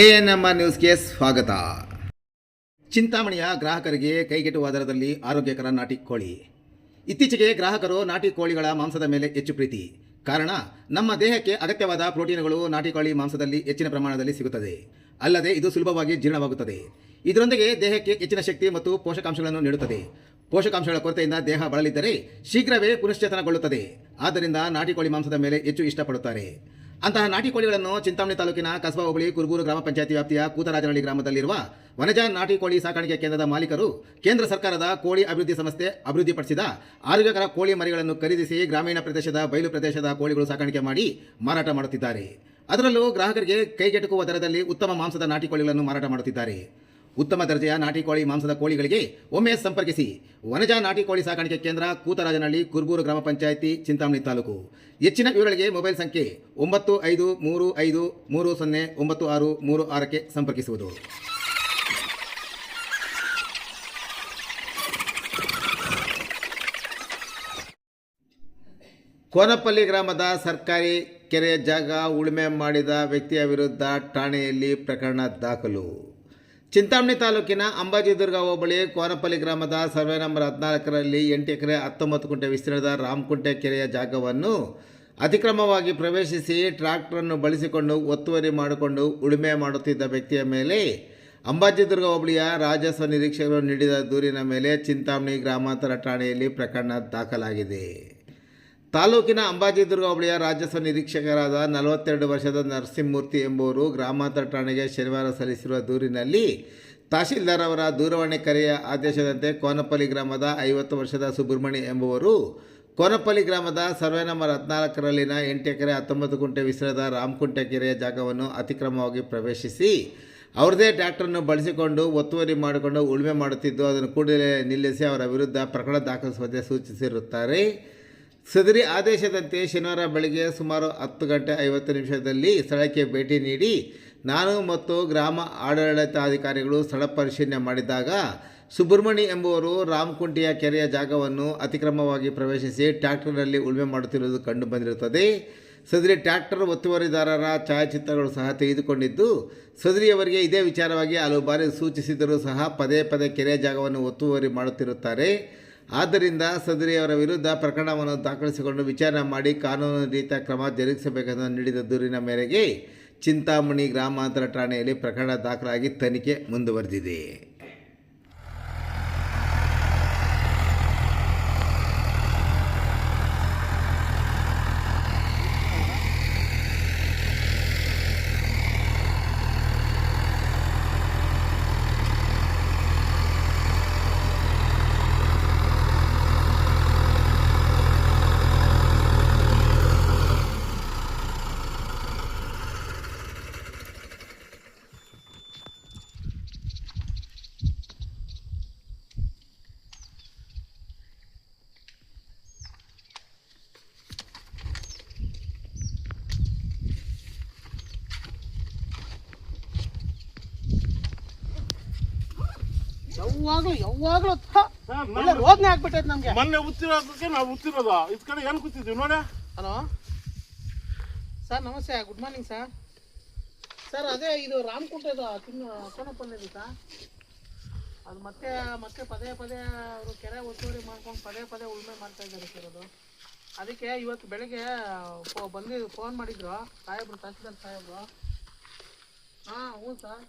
A N M R ನ್ಯೂಸ್ಗೆ ಸ್ವಾಗತ. ಚಿಂತಾಮಣಿಯ ಗ್ರಾಹಕರಿಗೆ ಕೈಗೆಟುವ ದರದಲ್ಲಿ ಆರೋಗ್ಯಕರ ನಾಟಿ ಕೋಳಿ. ಇತ್ತೀಚೆಗೆ ಗ್ರಾಹಕರು ನಾಟಿ ಕೋಳಿಗಳ ಮಾಂಸದ ಮೇಲೆ ಹೆಚ್ಚು ಪ್ರೀತಿ. ಕಾರಣ, ನಮ್ಮ ದೇಹಕ್ಕೆ ಅಗತ್ಯವಾದ ಪ್ರೋಟೀನುಗಳು ನಾಟಿ ಕೋಳಿ ಮಾಂಸದಲ್ಲಿ ಹೆಚ್ಚಿನ ಪ್ರಮಾಣದಲ್ಲಿ ಸಿಗುತ್ತದೆ. ಅಲ್ಲದೆ ಇದು ಸುಲಭವಾಗಿ ಜೀರ್ಣವಾಗುತ್ತದೆ. ಇದರೊಂದಿಗೆ ದೇಹಕ್ಕೆ ಹೆಚ್ಚಿನ ಶಕ್ತಿ ಮತ್ತು ಪೋಷಕಾಂಶಗಳನ್ನು ನೀಡುತ್ತದೆ. ಪೋಷಕಾಂಶಗಳ ಕೊರತೆಯಿಂದ ದೇಹ ಬಳಲಿದ್ದರೆ ಶೀಘ್ರವೇ ಪುನಶ್ಚೇತನಗೊಳ್ಳುತ್ತದೆ. ಆದ್ದರಿಂದ ನಾಟಿ ಕೋಳಿ ಮಾಂಸದ ಮೇಲೆ ಹೆಚ್ಚು ಇಷ್ಟಪಡುತ್ತಾರೆ. ಅಂತಹ ನಾಟಿ ಕೋಳಿಗಳನ್ನು ಚಿಂತಾಮಣಿ ತಾಲೂಕಿನ ಕಸಬಾ ಹೋಬಳಿ ಕುರುಗೂರು ಗ್ರಾಮ ಪಂಚಾಯತಿ ವ್ಯಾಪ್ತಿಯ ಕೂತರಾಜನಹಳ್ಳಿ ಗ್ರಾಮದಲ್ಲಿರುವ ವನಜ ನಾಟಿ ಕೋಳಿ ಸಾಕಾಣಿಕೆ ಕೇಂದ್ರದ ಮಾಲೀಕರು ಕೇಂದ್ರ ಸರ್ಕಾರದ ಕೋಳಿ ಅಭಿವೃದ್ಧಿ ಸಂಸ್ಥೆ ಅಭಿವೃದ್ಧಿಪಡಿಸಿದ ಆರೋಗ್ಯಕರ ಕೋಳಿ ಮರಿಗಳನ್ನು ಖರೀದಿಸಿ ಗ್ರಾಮೀಣ ಪ್ರದೇಶದ ಬಯಲು ಪ್ರದೇಶದ ಕೋಳಿಗಳು ಸಾಕಾಣಿಕೆ ಮಾಡಿ ಮಾರಾಟ ಮಾಡುತ್ತಿದ್ದಾರೆ. ಅದರಲ್ಲೂ ಗ್ರಾಹಕರಿಗೆ ಕೈಗೆಟುಕುವ ದರದಲ್ಲಿ ಉತ್ತಮ ಮಾಂಸದ ನಾಟಿ ಕೋಳಿಗಳನ್ನು ಮಾರಾಟ ಮಾಡುತ್ತಿದ್ದಾರೆ. ಉತ್ತಮ ದರ್ಜೆಯ ನಾಟಿ ಕೋಳಿ ಮಾಂಸದ ಕೋಳಿಗಳಿಗೆ ಒಮ್ಮೆ ಸಂಪರ್ಕಿಸಿ. ವನಜ ನಾಟಿ ಕೋಳಿ ಸಾಕಾಣಿಕೆ ಕೇಂದ್ರ ಕೂತರಾಜನಹಳ್ಳಿ ಕುರ್ಬೂರು ಗ್ರಾಮ ಪಂಚಾಯಿತಿ, ಚಿಂತಾಮಣಿ ತಾಲೂಕು. ಹೆಚ್ಚಿನ ವಿವರಗಳಿಗೆ ಮೊಬೈಲ್ ಸಂಖ್ಯೆ ಒಂಬತ್ತು ಐದು ಮೂರು ಐದು ಮೂರು ಸೊನ್ನೆ ಒಂಬತ್ತು ಆರು ಮೂರು ಆರಕ್ಕೆ ಸಂಪರ್ಕಿಸುವುದು. ಕೋನಪಲ್ಲಿ ಗ್ರಾಮದ ಸರ್ಕಾರಿ ಕೆರೆ ಜಾಗ ಉಳುಮೆ ಮಾಡಿದ ವ್ಯಕ್ತಿಯ ವಿರುದ್ಧ ಠಾಣೆಯಲ್ಲಿ ಪ್ರಕರಣ ದಾಖಲು. ಚಿಂತಾಮಣಿ ತಾಲೂಕಿನ ಅಂಬಾಜಿದುರ್ಗ ಹೋಬಳಿ ಕೋನಪಲ್ಲಿ ಗ್ರಾಮದ ಸರ್ವೆ ನಂಬರ್ ಹದಿನಾಲ್ಕರಲ್ಲಿ ಎಂಟು ಎಕರೆ ಹತ್ತೊಂಬತ್ತು ಕುಂಟೆ ವಿಸ್ತೀರ್ಣದ ರಾಮಕುಂಟೆ ಕೆರೆಯ ಜಾಗವನ್ನು ಅತಿಕ್ರಮವಾಗಿ ಪ್ರವೇಶಿಸಿ ಟ್ರಾಕ್ಟರನ್ನು ಬಳಸಿಕೊಂಡು ಒತ್ತುವರಿ ಮಾಡಿಕೊಂಡು ಉಳುಮೆ ಮಾಡುತ್ತಿದ್ದ ವ್ಯಕ್ತಿಯ ಮೇಲೆ ಅಂಬಾಜಿದುರ್ಗ ಹೋಬಳಿಯ ರಾಜಸ್ವ ನಿರೀಕ್ಷಕರು ನೀಡಿದ ದೂರಿನ ಮೇಲೆ ಚಿಂತಾಮಣಿ ಗ್ರಾಮಾಂತರ ಠಾಣೆಯಲ್ಲಿ ಪ್ರಕರಣ ದಾಖಲಾಗಿದೆ. ತಾಲೂಕಿನ ಅಂಬಾಜಿದುರ್ಗ ಹೋಬಳಿಯ ರಾಜಸ್ವ ನಿರೀಕ್ಷಕರಾದ ನಲವತ್ತೆರಡು ವರ್ಷದ ನರಸಿಂಹಮೂರ್ತಿ ಎಂಬುವರು ಗ್ರಾಮಾಂತರ ಠಾಣೆಗೆ ಶನಿವಾರ ಸಲ್ಲಿಸಿರುವ ದೂರಿನಲ್ಲಿ ತಹಶೀಲ್ದಾರ್ ಅವರ ದೂರವಾಣಿ ಕರೆಯ ಆದೇಶದಂತೆ ಕೋನಪಲ್ಲಿ ಗ್ರಾಮದ ಐವತ್ತು ವರ್ಷದ ಸುಬ್ರಹ್ಮಣಿ ಎಂಬುವರು ಕೋನಪಲ್ಲಿ ಗ್ರಾಮದ ಸರ್ವೆ ನಂಬರ್ ಹದಿನಾಲ್ಕರಲ್ಲಿನ ಎಂಟು ಎಕರೆ ಹತ್ತೊಂಬತ್ತು ಕುಂಟೆ ವಿಸ್ತೃತ ರಾಮಕುಂಟೆ ಕೆರೆಯ ಜಾಗವನ್ನು ಅತಿಕ್ರಮವಾಗಿ ಪ್ರವೇಶಿಸಿ ಅವರದೇ ಟ್ರ್ಯಾಕ್ಟರನ್ನು ಬಳಸಿಕೊಂಡು ಒತ್ತುವರಿ ಮಾಡಿಕೊಂಡು ಉಳುಮೆ ಮಾಡುತ್ತಿದ್ದು, ಅದನ್ನು ಕೂಡಲೇ ನಿಲ್ಲಿಸಿ ಅವರ ವಿರುದ್ಧ ಪ್ರಕರಣ ದಾಖಲಿಸುವಂತೆ ಸೂಚಿಸಿರುತ್ತಾರೆ. ಸದರಿ ಆದೇಶದಂತೆ ಶನಿವಾರ ಬೆಳಗ್ಗೆ ಸುಮಾರು ಹತ್ತು ಗಂಟೆ ಐವತ್ತು ನಿಮಿಷದಲ್ಲಿ ಸ್ಥಳಕ್ಕೆ ಭೇಟಿ ನೀಡಿ, ನಾನು ಮತ್ತು ಗ್ರಾಮ ಆಡಳಿತಾಧಿಕಾರಿಗಳು ಸ್ಥಳ ಪರಿಶೀಲನೆ ಮಾಡಿದಾಗ ಸುಬ್ರಹ್ಮಣಿ ಎಂಬುವರು ರಾಮಕುಂಟಿಯ ಕೆರೆಯ ಜಾಗವನ್ನು ಅತಿಕ್ರಮವಾಗಿ ಪ್ರವೇಶಿಸಿ ಟ್ರ್ಯಾಕ್ಟರ್ನಲ್ಲಿ ಉಳುಮೆ ಮಾಡುತ್ತಿರುವುದು ಕಂಡು ಬಂದಿರುತ್ತದೆ. ಸದರಿ ಟ್ರ್ಯಾಕ್ಟರ್ ಒತ್ತುವರಿದಾರರ ಛಾಯಾಚಿತ್ರಗಳು ಸಹ ತೆಗೆದುಕೊಂಡಿದ್ದು, ಸದರಿಯವರಿಗೆ ಇದೇ ವಿಚಾರವಾಗಿ ಹಲವು ಬಾರಿ ಸೂಚಿಸಿದರೂ ಸಹ ಪದೇ ಪದೇ ಕೆರೆಯ ಜಾಗವನ್ನು ಒತ್ತುವರಿ ಮಾಡುತ್ತಿರುತ್ತಾರೆ. ಆದ್ದರಿಂದ ಸದರಿಯವರ ವಿರುದ್ಧ ಪ್ರಕರಣವನ್ನು ದಾಖಲಿಸಿಕೊಂಡು ವಿಚಾರಣೆ ಮಾಡಿ ಕಾನೂನು ರೀತಿಯ ಕ್ರಮ ಜರುಗಿಸಬೇಕೆಂದು ನೀಡಿದ ದೂರಿನ ಮೇರೆಗೆ ಚಿಂತಾಮಣಿ ಗ್ರಾಮಾಂತರ ಠಾಣೆಯಲ್ಲಿ ಪ್ರಕರಣ ದಾಖಲಾಗಿ ತನಿಖೆ ಮುಂದುವರೆದಿದೆ. ಯಾವಾಗ್ಲೂ ಯಾವಾಗ್ಲೂ ರೋದ್ನೆ ಒಳ್ಳೆ ರೋದನೆ ಆಗ್ಬಿಟ್ಟೈತೆ ನಮ್ಗೆ. ಮೊನ್ನೆ ಉತ್ತಿರೋದಕ್ಕೆ ನಾವು ಉತ್ತಿರೋದು ಇದ್ ಕಡೆ ಏನ್ ಕೂತಿದ್ವಿ ನೋಡ. ಹಲೋ ಸರ್ ನಮಸ್ತೆ. ಗುಡ್ ಮಾರ್ನಿಂಗ್ ಸರ್ ಸರ್ ಅದೇ ಇದು ರಾಮಕುಂಟದ ತಿಂಗ ಕೋಣಪಲ್ಲಿದೆ ಸರ್ ಅದು ಮತ್ತೆ ಮತ್ತೆ ಪದೇ ಪದೇ ಅವರು ಕೆರೆ ಒತ್ತುವರಿ ಮಾಡ್ಕೊಂಡು ಪದೇ ಪದೇ ಉಳ್ಮೆ ಮಾಡ್ತಾ ಇದ್ದಾರೆ ಸರ್ ಅದು. ಅದಕ್ಕೆ ಇವತ್ತು ಬೆಳಗ್ಗೆ ಬಂದು ಫೋನ್ ಮಾಡಿದ್ರು. ಸಾಹೇಬ್ರು ತಹಸೀಲ್ದಾರ್ ಸಾಹೇಬ್ರು ಹಾಂ ಹ್ಞೂ ಸರ್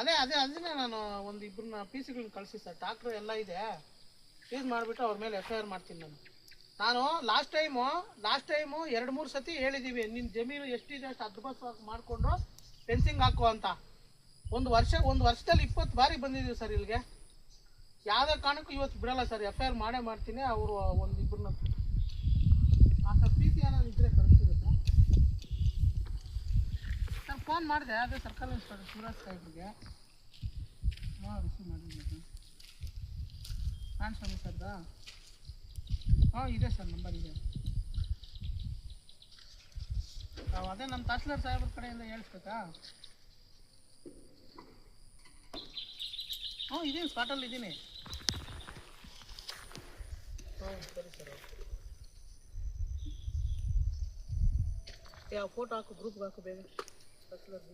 ಅದೇ ಅದೇ ಅದನ್ನೇ ನಾನು ಒಂದು ಇಬ್ಬರನ್ನ ಪಿ ಸಿಗಳನ್ನ ಕಳಿಸಿ ಸರ್. ಡಾಕ್ಟ್ರ್ ಎಲ್ಲ ಇದೆ. ಫೀಸ್ ಮಾಡಿಬಿಟ್ಟು ಅವ್ರ ಮೇಲೆ ಎಫ್ ಐ ಆರ್ ಮಾಡ್ತೀನಿ ನಾನು. ನಾನು ಲಾಸ್ಟ್ ಟೈಮು ಲಾಸ್ಟ್ ಟೈಮು ಎರಡು, ಮೂರು ಸತಿ ಹೇಳಿದ್ದೀವಿ ನಿನ್ನ ಜಮೀನು ಎಷ್ಟಿದೆ ಅಷ್ಟು ಅದ್ಭುತವಾಗಿ ಮಾಡಿಕೊಂಡು ಫೆನ್ಸಿಂಗ್ ಹಾಕು ಅಂತ. ಒಂದು ವರ್ಷ, ಒಂದು ವರ್ಷದಲ್ಲಿ ಇಪ್ಪತ್ತು ಬಾರಿ ಬಂದಿದ್ದೀವಿ ಸರ್ ಇಲ್ಲಿಗೆ. ಯಾವುದೇ ಕಾರಣಕ್ಕೂ ಇವತ್ತು ಬಿಡಲ್ಲ ಸರ್, ಎಫ್ ಐ ಆರ್ ಮಾಡೇ ಮಾಡ್ತೀನಿ, ಅವರು ಒಂದು ಇಬ್ಬರನ್ನ ಆ ಸರ್, ಪಿ ಸಿ ಏನಾದ್ರು ಇದ್ದರೆ ಸರ್ ಫೋನ್ ಮಾಡಿದೆ, ಅದೇ ಸರ್ಕಲ್ ಇನ್ಸ್ಪೆಕ್ಟರ್ ಶಿವರಾಜ್ ಸಾಹೇಬ್ರಿಗೆ. ಹಾಂ ಸ್ವಾಮಿ ಸರ್ದಾ ಹಾಂ ಇದೆ ಸರ್, ನಂಬರ್ ಇದೆ. ನಾವು ಅದೇ ನಮ್ಮ ತಹಸೀಲ್ದಾರ್ ಸಾಹೇಬ್ರ ಕಡೆಯಿಂದ ಹೇಳಿಸ್ಬೇಕಾ? ಹ್ಞೂ ಇದ್ದೀನಿ ಸ್ಪಾಟಲ್ಲಿ ಇದ್ದೀನಿ ಹಾಂ, ಸರಿ ಸರ್ ಯಾವ ಫೋಟೋ ಹಾಕು ಗ್ರೂಪ್ಗೆ ಹಾಕು ಬೇರೆ ತಹಸೀಲ್ದಾರ್